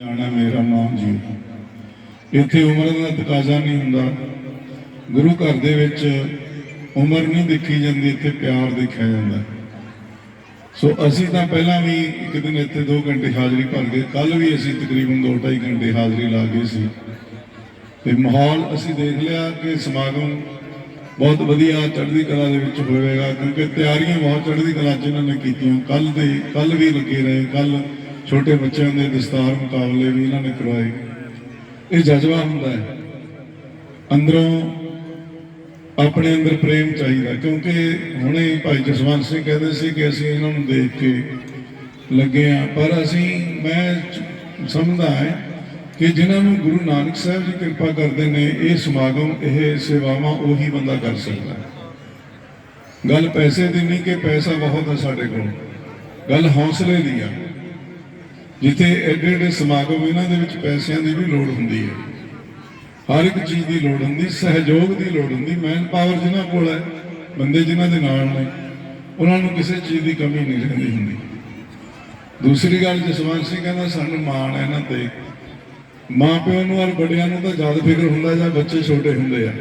ਜਾਣਾ ਮੇਰਾ ਨਾਮ ਜੀ। ਇੱਥੇ ਉਮਰ ਦਾ ਤਕਾਜ਼ਾ ਨਹੀਂ ਹੁੰਦਾ। ਗੁਰੂ ਘਰ ਦੇ ਵਿੱਚ ਉਮਰ ਨਹੀਂ ਦੇਖੀ ਜਾਂਦੀ, ਇੱਥੇ ਪਿਆਰ ਦੇਖਿਆ ਜਾਂਦਾ। ਸੋ ਅਸੀਂ ਤਾਂ ਪਹਿਲਾਂ ਵੀ ਇੱਕ ਦਿਨ ਇੱਥੇ 2 ਘੰਟੇ ਹਾਜ਼ਰੀ ਭਰ ਗਏ ਕੱਲ ਵੀ ਅਸੀਂ ਤਕਰੀਬਨ 2.5 ਘੰਟੇ ਹਾਜ਼ਰੀ ਲਾ ਗਏ ਸੀ। ਤੇ ਮਾਹੌਲ ਅਸੀਂ ਦੇਖ ਲਿਆ ਕਿ ਸਮਾਗਮ ਬਹੁਤ ਵਧੀਆ ਚੜ੍ਹਦੀ ਕਲਾ ਦੇ ਵਿੱਚ ਹੋਵੇਗਾ, ਕਿਉਂਕਿ ਤਿਆਰੀਆਂ ਬਹੁਤ ਚੜ੍ਹਦੀ ਕਲਾ 'ਚ ਇਹਨਾਂ ਨੇ ਕੀਤੀਆਂ। ਕੱਲ ਦੇ ਕੱਲ ਵੀ ਲੱਗੇ ਰਹੇ ਕੱਲ ਛੋਟੇ ਬੱਚਿਆਂ ਦੇ ਦਸਤਾਰ ਮੁਕਾਬਲੇ ਵੀ ਇਹਨਾਂ ਨੇ ਕਰਵਾਏ। ਇਹ ਜਜ਼ਬਾ ਹੁੰਦਾ ਹੈ। ਅੰਦਰੋਂ ਆਪਣੇ ਅੰਦਰ ਪ੍ਰੇਮ ਚਾਹੀਦਾ ਕਿਉਂਕਿ ਹੁਣੇ ਭਾਈ ਜਸਵੰਤ ਸਿੰਘ ਕਹਿੰਦੇ ਸੀ ਕਿ ਅਸੀਂ ਇਹਨਾਂ ਨੂੰ ਦੇਖ ਕੇ ਲੱਗੇ ਆ ਪਰ ਅਸੀਂ, ਮੈਂ ਸਮਝਦਾ ਹੈ ਕਿ ਜਿਨ੍ਹਾਂ ਨੂੰ ਗੁਰੂ ਨਾਨਕ ਸਾਹਿਬ ਜੀ ਕਿਰਪਾ ਕਰਦੇ ਨੇ, ਇਹ ਸਮਾਗਮ, ਇਹ ਸੇਵਾਵਾਂ ਉਹੀ ਬੰਦਾ ਕਰ ਸਕਦਾ ਗੱਲ ਪੈਸੇ ਦੀ ਨਹੀਂ ਕਿ ਪੈਸਾ ਬਹੁਤ ਹੈ ਸਾਡੇ ਕੋਲ। ਗੱਲ ਹੌਸਲੇ ਦੀ ਆ। ਜਿੱਥੇ ਐਡੇ ਐਡੇ ਸਮਾਗਮ, ਇਹਨਾਂ ਦੇ ਵਿੱਚ ਪੈਸਿਆਂ ਦੀ ਵੀ ਲੋੜ ਹੁੰਦੀ ਹੈ। ਹਰ ਇੱਕ ਚੀਜ਼ ਦੀ ਲੋੜ ਹੁੰਦੀ, ਸਹਿਯੋਗ ਦੀ ਲੋੜ ਹੁੰਦੀ ਮੈਨ ਪਾਵਰ ਜਿਨ੍ਹਾਂ ਕੋਲ ਹੈ, ਬੰਦੇ ਜਿਨ੍ਹਾਂ ਦੇ ਨਾਲ ਨੇ, ਉਹਨਾਂ ਨੂੰ ਕਿਸੇ ਚੀਜ਼ ਦੀ ਕਮੀ ਨਹੀਂ ਰਹਿੰਦੀ ਹੁੰਦੀ। ਦੂਸਰੀ ਗੱਲ, ਜਸਵੰਤ ਸਿੰਘ ਕਹਿੰਦਾ, ਸਾਨੂੰ ਮਾਣ ਹੈ ਇਹਨਾਂ ਤੇ ਮਾਂ ਪਿਓ ਨੂੰ ਔਰ ਵੱਡਿਆਂ ਨੂੰ ਤਾਂ ਜ਼ਿਆਦਾ ਫਿਕਰ ਹੁੰਦਾ ਜਾਂ ਬੱਚੇ ਛੋਟੇ ਹੁੰਦੇ ਆ।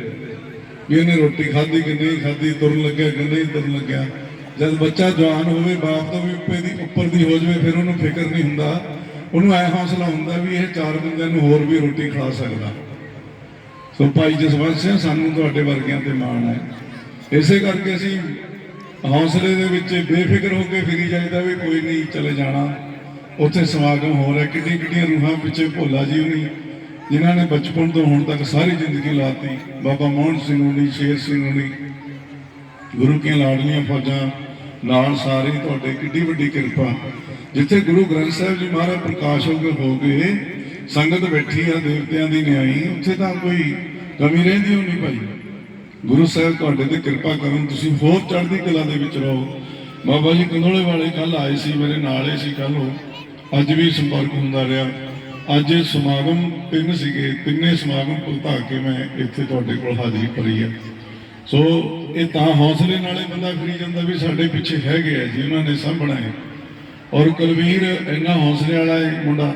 ਵੀ ਇਹਨੇ ਰੋਟੀ ਖਾਧੀ ਕਿ ਨਹੀਂ ਖਾਧੀ, ਤੁਰਨ ਲੱਗਿਆ ਕਿ ਨਹੀਂ ਤੁਰਨ ਲੱਗਿਆ। ਜਦ ਬੱਚਾ ਜਵਾਨ ਹੋਵੇ, ਬਾਪ ਤੋਂ ਵੀ ਉੱਪਰ ਉੱਪਰ ਦੀ ਹੋ ਜਾਵੇ, ਫਿਰ ਉਹਨੂੰ ਫਿਕਰ ਨਹੀਂ ਹੁੰਦਾ। ਉਹਨੂੰ ਐ ਹੌਸਲਾ ਹੁੰਦਾ ਵੀ ਇਹ ਚਾਰ ਬੰਦਿਆਂ ਨੂੰ ਹੋਰ ਵੀ ਰੋਟੀ ਖਾ ਸਕਦਾ। ਸੋ ਭਾਈ ਜਸਵੰਤ ਸਿੰਘ ਸਾਨੂੰ ਤੁਹਾਡੇ ਵਰਗਿਆਂ ਤੇ ਮਾਣ ਹੈ। ਇਸੇ ਕਰਕੇ ਅਸੀਂ ਹੌਸਲੇ ਦੇ ਵਿੱਚ ਬੇਫਿਕਰ ਹੋ ਕੇ ਫਿਰੀ ਜਾਈਦਾ ਵੀ ਕੋਈ ਨਹੀਂ ਚਲੇ ਜਾਣਾ। ਉੱਥੇ ਸਮਾਗਮ ਹੋ ਰਿਹਾ ਕਿੱਡੀ ਕਿੱਡੀਆਂ ਰੂਹਾਂ ਪਿੱਛੇ ਭੋਲਾ ਜੀ ਹੁਣੀ, ਜਿਨ੍ਹਾਂ ਨੇ ਬਚਪਨ ਤੋਂ ਹੁਣ ਤੱਕ ਸਾਰੀ ਜ਼ਿੰਦਗੀ ਲਾਤੀ ਬਾਬਾ ਮੋਹਨ ਸਿੰਘ ਹੁਣੀ, ਸ਼ੇਰ ਸਿੰਘ ਹੁਣੀ, ਗੁਰੂ ਕੀਆਂ ਲਾਡਲੀਆਂ ਫੌਜਾਂ ਨਾਲ ਸਾਰੇ ਤੁਹਾਡੇ ਕਿੱਡੀ ਵੱਡੀ ਕਿਰਪਾ। ਜਿੱਥੇ ਗੁਰੂ ਗ੍ਰੰਥ ਸਾਹਿਬ ਜੀ ਮਹਾਰਾਜ ਪ੍ਰਕਾਸ਼ ਹੋ ਕੇ ਹੋ ਗਏ, ਸੰਗਤ ਬੈਠੀ ਆ, ਦੇਵਤਿਆਂ ਦੀ ਨਿਆਈ, ਉੱਥੇ ਤਾਂ ਕੋਈ ਕਮੀ ਰਹਿੰਦੀ ਹੋ ਨਹੀਂ ਭਾਈ। ਗੁਰੂ ਸਾਹਿਬ ਤੁਹਾਡੇ ਤੇ ਕਿਰਪਾ ਕਰਨ, ਤੁਸੀਂ ਹੋਰ ਚੜ੍ਹਦੀ ਕਲਾ ਦੇ ਵਿੱਚ ਰਹੋ। ਬਾਬਾ ਜੀ ਕੰਦੋਲੇ ਵਾਲੇ ਕੱਲ ਆਏ ਸੀ, ਮੇਰੇ ਨਾਲ ਹੀ ਸੀ ਕੱਲ ਉਹ। ਅੱਜ ਵੀ ਸੰਪਰਕ ਹੁੰਦਾ ਰਿਹਾ। ਅੱਜ ਸਮਾਗਮ ਤਿੰਨ ਸੀਗੇ, ਤਿੰਨੇ ਸਮਾਗਮ ਭੁਲਤਾ ਕੇ ਮੈਂ ਇੱਥੇ ਤੁਹਾਡੇ ਕੋਲ ਹਾਜ਼ਰੀ ਭਰੀ ਹੈ ਸੋ ਇਹ ਤਾਂ ਹੌਸਲੇ ਨਾਲੇ ਬੰਦਾ ਫਰੀ ਜਾਂਦਾ ਵੀ ਸਾਡੇ ਪਿੱਛੇ ਹੈਗੇ ਆ ਜੀ, ਉਹਨਾਂ ਨੇ ਸਾਂਭਣਾ ਹੈ। ਔਰ ਕੁਲਵੀਰ ਇੰਨਾ ਹੌਸਲੇ ਵਾਲਾ ਹੈ ਮੁੰਡਾ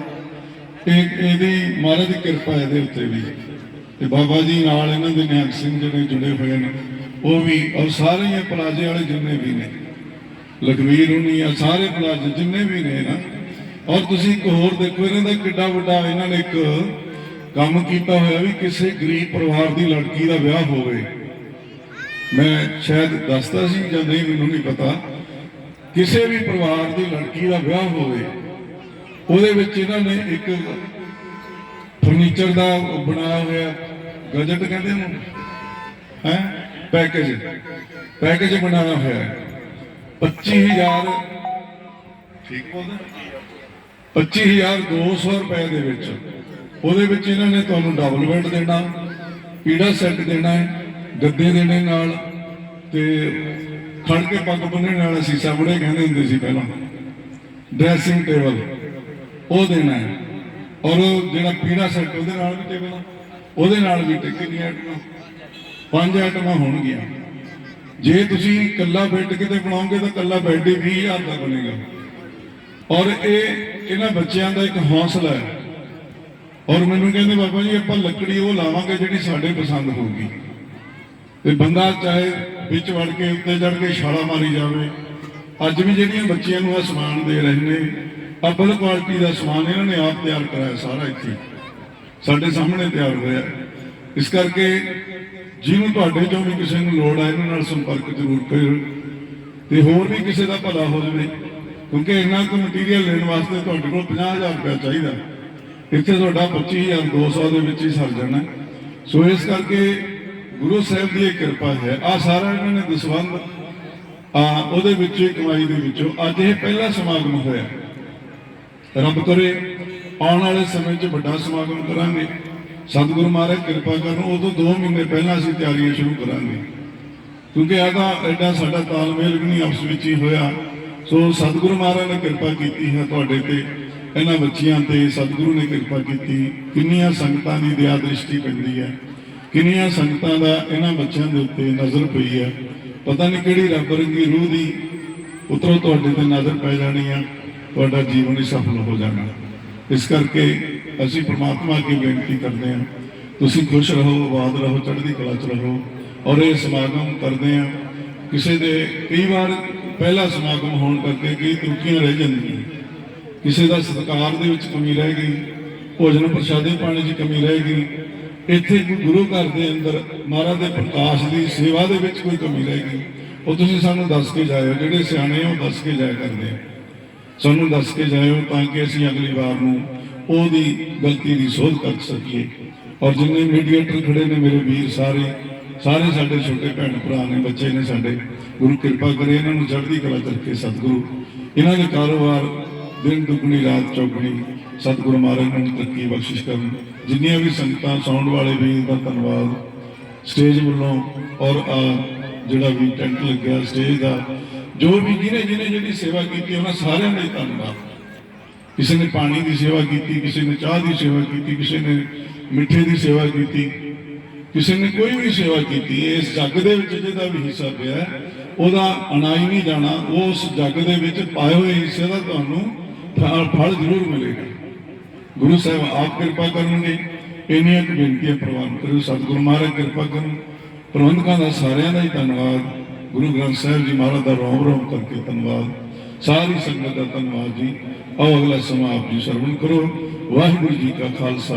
ਇਹ ਇਹਦੀ ਮਹਾਰਾਜ ਦੀ ਕਿਰਪਾ ਇਹਦੇ ਉੱਤੇ ਵੀ ਤੇ ਬਾਬਾ ਜੀ ਨਾਲ ਇਹਨਾਂ ਦੇ ਨਿਹੰਗ ਸਿੰਘ ਜਿਹੜੇ ਜੁੜੇ ਹੋਏ ਨੇ, ਉਹ ਵੀ ਔਰ ਸਾਰੇ ਹੀ ਪਲਾਜੇ ਵਾਲੇ ਜਿੰਨੇ ਵੀ ਨੇ, ਲਖਵੀਰ ਹੁਣੀ ਆ, ਸਾਰੇ ਪਲਾਜੇ ਜਿੰਨੇ ਵੀ ਨੇ ਨਾ, ਔਰ ਤੁਸੀਂ ਇੱਕ ਹੋਰ ਦੇਖੋ, ਇਹਨਾਂ ਦਾ ਕਿੱਡਾ ਵੱਡਾ ਇਹਨਾਂ ਨੇ ਇੱਕ ਕੰਮ ਕੀਤਾ ਹੋਇਆ ਵੀ ਕਿਸੇ ਗਰੀਬ ਪਰਿਵਾਰ ਦੀ ਲੜਕੀ ਦਾ ਵਿਆਹ ਹੋਵੇ। ਮੈਂ ਸ਼ਾਇਦ ਦੱਸਦਾ ਸੀ ਜਾਂ ਨਹੀਂ, ਮੈਨੂੰ ਨਹੀਂ ਪਤਾ। ਕਿਸੇ ਵੀ ਪਰਿਵਾਰ ਦੀ ਲੜਕੀ ਦਾ ਵਿਆਹ ਹੋਵੇ, ਉਹਦੇ ਵਿੱਚ ਇਹਨਾਂ ਨੇ ਇੱਕ ਫਰਨੀਚਰ ਦਾ ਬਣਾਇਆ ਹੋਇਆ ਗਜਟ ਕਹਿੰਦੇ ਉਹਨੂੰ, ਹੈ? ਪੈਕੇਜ ਪੈਕੇਜ ਬਣਾਇਆ ਹੋਇਆ। ਹੈ 25000 ਠੀਕ ਬੋਲਦਾ 25200 ਰੁਪਏ ਦੇ ਵਿੱਚ। ਉਹਦੇ ਵਿੱਚ ਇਹਨਾਂ ਨੇ ਤੁਹਾਨੂੰ ਡਬਲ ਬੈੱਡ ਦੇਣਾ, ਪੀੜਾ ਸੈੱਟ ਦੇਣਾ ਹੈ। ਗੱਦੇ ਦੇਣੇ ਨਾਲ ਤੇ ਖੜ ਕੇ ਪੱਗ ਬੰਨਣ ਨਾਲ ਅਸੀਂ ਬੁੜੇ ਕਹਿੰਦੇ ਹੁੰਦੇ ਸੀ ਪਹਿਲਾਂ। ਡਰੈਸਿੰਗ ਟੇਬਲ ਉਹ ਦੇਣਾ ਹੈ। ਔਰ ਉਹ ਜਿਹੜਾ ਪੀੜਾ ਸੈੱਟ ਉਹਦੇ ਨਾਲ ਵੀ ਟੇਬਲ ਉਹਦੇ ਨਾਲ ਵੀ ਤੇ ਕਿੰਨੀਆਂ ਆਈਟਮਾਂ? ਪੰਜ ਆਈਟਮਾਂ ਹੋਣਗੀਆਂ। ਜੇ ਤੁਸੀਂ ਇਕੱਲਾ ਬੈੱਡ ਕਿਤੇ ਬਣਾਓਗੇ ਤਾਂ ਇਕੱਲਾ ਬੈੱਡ ਹੀ 20000 ਦਾ ਬਣੇਗਾ। ਔਰ ਇਹ ਇਹਨਾਂ ਬੱਚਿਆਂ ਦਾ ਇੱਕ ਹੌਸਲਾ ਹੈ। ਔਰ ਮੈਨੂੰ ਕਹਿੰਦੇ ਬਾਬਾ ਜੀ, ਆਪਾਂ ਲੱਕੜੀ ਉਹ ਲਾਵਾਂਗੇ ਜਿਹੜੀ ਸਾਡੇ ਪਸੰਦ ਹੋਊਗੀ। ਤੇ ਬੰਦਾ ਚਾਹੇ ਵਿੱਚ ਵੜ ਕੇ ਉੱਤੇ ਚੜ ਕੇ ਛਾਲਾ ਮਾਰੀ ਜਾਵੇ। ਅੱਜ ਵੀ ਜਿਹੜੀਆਂ ਬੱਚਿਆਂ ਨੂੰ ਇਹ ਸਮਾਨ ਦੇ ਰਹੇ ਨੇ ਅੱਬਲ ਕੁਆਲਿਟੀ ਦਾ ਸਮਾਨ ਇਹਨਾਂ ਨੇ ਆਪ ਤਿਆਰ ਕਰਾਇਆ ਸਾਰਾ ਇੱਥੇ। ਸਾਡੇ ਸਾਹਮਣੇ ਤਿਆਰ ਹੋਇਆ। ਇਸ ਕਰਕੇ ਜਿਹਨੂੰ ਤੁਹਾਡੇ ਚੋਂ ਵੀ ਕਿਸੇ ਨੂੰ ਲੋੜ ਹੈ ਇਹਨਾਂ ਨਾਲ ਸੰਪਰਕ ਜ਼ਰੂਰ ਕਰੋ ਤੇ ਹੋਰ ਵੀ ਕਿਸੇ ਦਾ ਭਲਾ ਹੋ ਜਾਵੇ, ਕਿਉਂਕਿ ਇਹਨਾਂ ਕੁ ਮਟੀਰੀਅਲ ਲੈਣ ਵਾਸਤੇ ਤੁਹਾਡੇ ਕੋਲ 50000 ਰੁਪਏ ਚਾਹੀਦਾ। ਇੱਥੇ ਤੁਹਾਡਾ 25200 ਦੇ ਵਿੱਚ ਹੀ ਸਰ ਜਾਣਾ। ਸੋ ਇਸ ਕਰਕੇ ਗੁਰੂ ਸਾਹਿਬ ਦੀ ਇਹ ਕਿਰਪਾ ਹੈ। ਆ ਸਾਰਾ ਇਹਨਾਂ ਨੇ ਦਸਵੰਦ ਆ ਉਹਦੇ ਵਿੱਚੋਂ ਹੀ ਕਮਾਈ ਦੇ ਵਿੱਚੋਂ ਅੱਜ ਇਹ ਪਹਿਲਾ ਸਮਾਗਮ ਹੋਇਆ। ਰੱਬ ਕਰੇ, ਆਉਣ ਵਾਲੇ ਸਮੇਂ 'ਚ ਵੱਡਾ ਸਮਾਗਮ ਕਰਾਂਗੇ। ਸਤਿਗੁਰੂ ਮਹਾਰਾਜ ਕਿਰਪਾ ਕਰਨ ਉਦੋਂ 2 ਮਹੀਨੇ ਪਹਿਲਾਂ ਅਸੀਂ ਤਿਆਰੀਆਂ ਸ਼ੁਰੂ ਕਰਾਂਗੇ। ਕਿਉਂਕਿ ਇਹਦਾ, ਐਡਾ ਸਾਡਾ ਤਾਲਮੇਲ ਵੀ ਨਹੀਂ ਆਪਸ ਵਿੱਚ ਹੀ ਹੋਇਆ। ਸੋ ਸਤਿਗੁਰੂ ਮਹਾਰਾਜ ਨੇ ਕਿਰਪਾ ਕੀਤੀ ਹੈ ਤੁਹਾਡੇ ਤੇ। ਇਹਨਾਂ ਬੱਚਿਆਂ ਤੇ ਸਤਿਗੁਰੂ ਨੇ ਕਿਰਪਾ ਕੀਤੀ। ਕਿੰਨੀਆਂ ਸੰਗਤਾਂ ਦੀ ਦਇਆ ਦ੍ਰਿਸ਼ਟੀ ਪੈਂਦੀ ਹੈ। ਕਿੰਨੀਆਂ ਸੰਗਤਾਂ ਦਾ ਇਹਨਾਂ ਬੱਚਿਆਂ ਦੇ ਉੱਤੇ ਨਜ਼ਰ ਪਈ ਆ। ਪਤਾ ਨਹੀਂ ਕਿਹੜੀ ਰੱਬ ਰੰਗੀ ਰੂਹ ਦੀ ਉਤਰੋ ਤੁਹਾਡੇ ਤੇ ਨਜ਼ਰ ਪੈ ਜਾਣੀ ਆ, ਤੁਹਾਡਾ ਜੀਵਨ ਹੀ ਸਫਲ ਹੋ ਜਾਣਾ। ਇਸ ਕਰਕੇ ਅਸੀਂ ਪ੍ਰਮਾਤਮਾ ਅੱਗੇ ਬੇਨਤੀ ਕਰਦੇ ਹਾਂ, ਤੁਸੀਂ ਖੁਸ਼ ਰਹੋ, ਆਬਾਦ ਰਹੋ, ਚੜ੍ਹਦੀ ਕਲਾ 'ਚ ਰਹੋ ਔਰ ਇਹ ਸਮਾਗਮ ਕਰਦੇ ਹਾਂ। ਕਿਸੇ ਦੇ ਕਈ ਵਾਰ ਪਹਿਲਾ ਸਮਾਗਮ ਹੋਣ ਕਰਕੇ ਕਈ ਤਰੁੱਟੀਆਂ ਰਹਿ ਜਾਂਦੀਆਂ। ਕਿਸੇ ਦਾ ਸਤਿਕਾਰ ਦੇ ਵਿੱਚ ਕਮੀ ਰਹਿ ਗਈ, ਭੋਜਨ ਪ੍ਰਸ਼ਾਦੇ ਪਾਣੀ 'ਚ ਕਮੀ ਰਹਿ ਗਈ ਇੱਥੇ ਕੋਈ ਗੁਰੂ ਘਰ ਦੇ ਅੰਦਰ ਮਹਾਰਾਜ ਦੇ ਪ੍ਰਕਾਸ਼ ਦੀ ਸੇਵਾ ਦੇ ਵਿੱਚ ਕੋਈ ਕਮੀ ਰਹਿ ਗਈ। ਉਹ ਤੁਸੀਂ ਸਾਨੂੰ ਦੱਸ ਕੇ ਜਾਇਓ, ਜਿਹੜੇ ਸਿਆਣੇ ਆ ਉਹ ਦੱਸ ਕੇ ਜਾਇਆ ਕਰਦੇ ਸਾਨੂੰ ਦੱਸ ਕੇ ਜਾਇਓ ਤਾਂ ਕਿ ਅਸੀਂ ਅਗਲੀ ਵਾਰ ਨੂੰ ਉਹਦੀ ਗਲਤੀ ਦੀ ਸੋਧ ਕਰ ਸਕੀਏ। ਔਰ ਜਿੰਨੇ ਮੀਡੀਏਟਰ ਖੜੇ ਨੇ ਮੇਰੇ ਵੀਰ ਸਾਰੇ ਸਾਰੇ ਸਾਡੇ ਛੋਟੇ ਭੈਣ ਭਰਾ ਨੇ, ਬੱਚੇ ਨੇ ਸਾਡੇ। ਗੁਰੂ ਕਿਰਪਾ ਕਰੇ ਇਹਨਾਂ ਨੂੰ ਚੜ੍ਹਦੀ ਕਲਾ ਕਰਕੇ ਸਤਿਗੁਰੂ। ਇਹਨਾਂ ਦੇ ਕਾਰੋਬਾਰ ਦਿਨ ਦੁਗਣੀ, ਰਾਤ ਚੌਗਣੀ, ਸਤਿਗੁਰੂ ਮਹਾਰਾਜ ਨੂੰ ਤਰੱਕੀ ਬਖਸ਼ਿਸ਼ ਕਰਨ। ਜਿੰਨੀਆਂ ਵੀ ਸੰਗਤਾਂ ਸੌਂਡ ਵਾਲੇ ਵੀਰ ਦਾ ਧੰਨਵਾਦ। ਸਟੇਜ ਵੱਲੋਂ ਔਰ ਆਹ ਜਿਹੜਾ ਵੀ ਟੈਂਟ ਲੱਗਿਆ ਸਟੇਜ ਦਾ, ਜੋ ਵੀ ਜਿਹਨੇ ਜਿਹਨੇ ਜਿਹੜੀ ਸੇਵਾ ਕੀਤੀ, ਉਹਨਾਂ ਸਾਰਿਆਂ ਦਾ ਹੀ ਧੰਨਵਾਦ। ਕਿਸੇ ਨੇ ਪਾਣੀ ਦੀ ਸੇਵਾ ਕੀਤੀ, ਕਿਸੇ ਨੇ ਚਾਹ ਦੀ ਸੇਵਾ ਕੀਤੀ, ਕਿਸੇ ਨੇ ਮਿੱਠੇ ਦੀ ਸੇਵਾ ਕੀਤੀ, ਕਿਸੇ ਨੇ ਕੋਈ ਵੀ ਸੇਵਾ ਕੀਤੀ, ਇਸ ਜੱਗ ਦੇ ਵਿੱਚ ਜਿਹਦਾ ਵੀ ਹਿੱਸਾ ਪਿਆ, ਉਹਦਾ ਅਣਾਈ ਨਹੀਂ ਜਾਣਾ ਉਸ ਜੱਗ ਦੇ ਵਿੱਚ ਪਾਏ ਹੋਏ ਹਿੱਸੇ ਦਾ ਤੁਹਾਨੂੰ ਫਲ ਫਲ ਜ਼ਰੂਰ ਮਿਲੇਗਾ। ਗੁਰੂ ਸਾਹਿਬ, ਆਪ ਕਿਰਪਾ ਕਰਨਗੇ। ਇੰਨੀਆਂ ਕੁ ਬੇਨਤੀਆਂ ਪ੍ਰਵਾਨ ਕਰੋ ਸਤਿਗੁਰੂ ਮਹਾਰਾਜ ਕਿਰਪਾ ਕਰਨ। ਪ੍ਰਬੰਧਕਾਂ ਦਾ ਸਾਰਿਆਂ ਦਾ ਹੀ ਧੰਨਵਾਦ। ਗੁਰੂ ਗ੍ਰੰਥ ਸਾਹਿਬ ਜੀ ਮਹਾਰਾਜ ਦਾ ਰੋਮ ਰੋਮ ਕਰਕੇ ਧੰਨਵਾਦ। ਸਾਰੀ ਸੰਗਤ ਦਾ ਧੰਨਵਾਦ ਜੀ। ਆਓ ਅਗਲਾ ਸਮਾਂ ਆਪ ਜੀ ਸਰਵਣ ਕਰੋ। ਵਾਹਿਗੁਰੂ ਜੀ ਕਾ ਖਾਲਸਾ,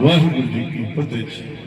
ਵਾਹਿਗੁਰੂ ਜੀ ਕੀ ਫਤਿਹ ਜੀ।